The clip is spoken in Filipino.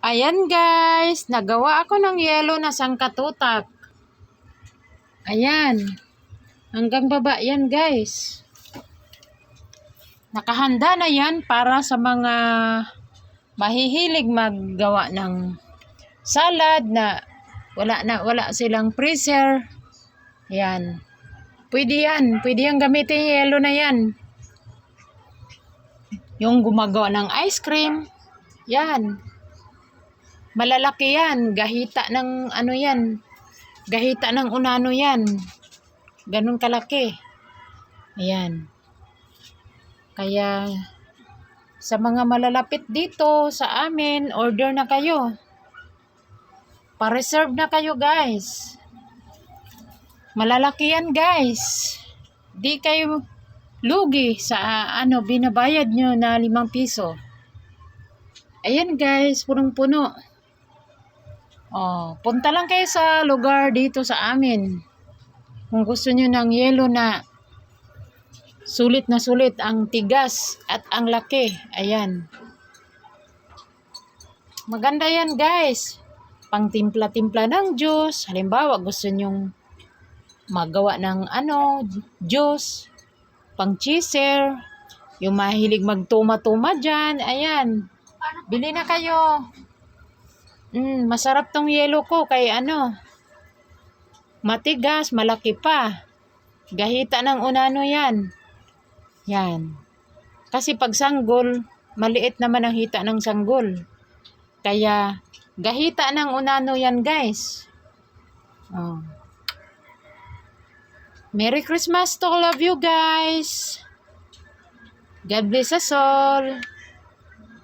Ayan guys, nagawa ako ng yellow na sangkatutak. Ayan. Hanggang baba yan guys. Nakahanda na yan para sa mga mahihilig maggawa ng salad na wala na wala silang freezer. Yan. Pwede yan. Pwede yan gamitin yellow na yan. Yung gumagawa ng ice cream. Yan. Malalaki yan. Gahita ng ano yan. Gahita ng unano yan. Ganun kalaki. Ayan. Kaya sa mga malalapit dito sa amin, order na kayo. Pa-reserve na kayo guys. Malalaki yan guys. Di kayo lugi sa ano binabayad nyo na limang piso. Ayan guys, punong-puno. Oh, punta lang kayo sa lugar dito sa amin. Kung gusto nyo ng yelo na sulit na sulit ang tigas at ang laki. Ayan. Maganda yan guys. Pang timpla-timpla ng juice. Halimbawa gusto nyong magawa ng ano, juice, pang cheeser, yung mahilig magtuma-tuma dyan, ayan. Bili na kayo. Mm, masarap tong yelo ko kay ano, matigas, malaki pa. Gahita ng unano yan. Yan. Kasi pag sanggol, maliit naman ang hita ng sanggol. Kaya, gahita ng unano yan guys. Oh. Merry Christmas to all of you guys. God bless us all.